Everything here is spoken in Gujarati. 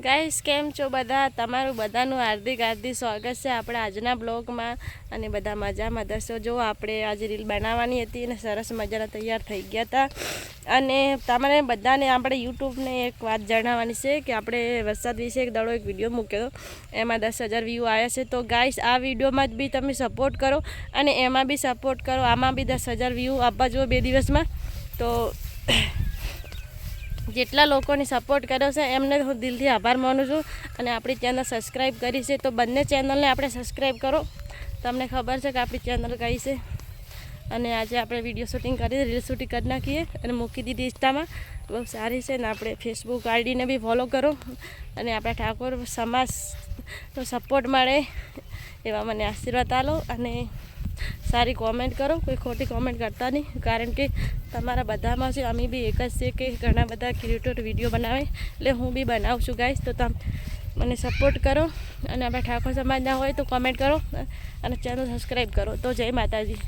ગાઈસ કેમ છો બધા? તમારું બધાનું હાર્દિક હાર્દિક સ્વાગત છે આપણે આજના બ્લોગમાં. અને બધા મજામાં દસો જો આપણે આજે રીલ બનાવવાની હતી અને સરસ મજાના તૈયાર થઈ ગયા હતા. અને તમારે બધાને આપણે યુટ્યુબને એક વાત જણાવવાની છે કે આપણે વરસાદ વિશે એક દડો એક વીડિયો મૂક્યો એમાં દસ હજાર વ્યૂ આવ્યા છે. તો ગાઈસ આ વિડીયોમાં જ બી તમે સપોર્ટ કરો અને એમાં બી સપોર્ટ કરો. આમાં બી દસ હજાર વ્યૂ આપવા જુઓ બે દિવસમાં. તો જેટલા લોકોની સપોર્ટ કર્યો છે, એમને હું દિલથી આભાર માનું છું અને આપણી ચેનલ સબસ્ક્રાઈબ કરી છે, તો બંને ચેનલને આપણે સબસ્ક્રાઈબ કરો. તમને ખબર છે કે આપણી ચેનલ કઈ છે? અને આજે આપણે વીડિયો શૂટિંગ કરી રીલ શૂટિંગ કરી નાખીએ અને મૂકી દીધી ઇન્સ્ટામાં બહુ સારી છે ને આપણે ફેસબુક આઈડીને બી ફોલો કરો અને આપણા ઠાકોર સમાજનો સપોર્ટ મળે એવા મને આશીર્વાદ આલો અને સારી કોમેન્ટ કરો, કોઈ ખોટી કોમેન્ટ કરતા નહીં. કારણ કે તમારા બધામાં છે, અમે બી એક જ છે કે ઘણા બધા ક્રિએટર વીડિયો બનાવે. એટલે હું બી બનાવું છું ગાઈશ તો તમે મને સપોર્ટ કરો અને આપણે ઠાકોર સમાજના હોય તો કોમેન્ટ કરો અને ચેનલ સબસ્ક્રાઈબ કરો. તો જય માતાજી.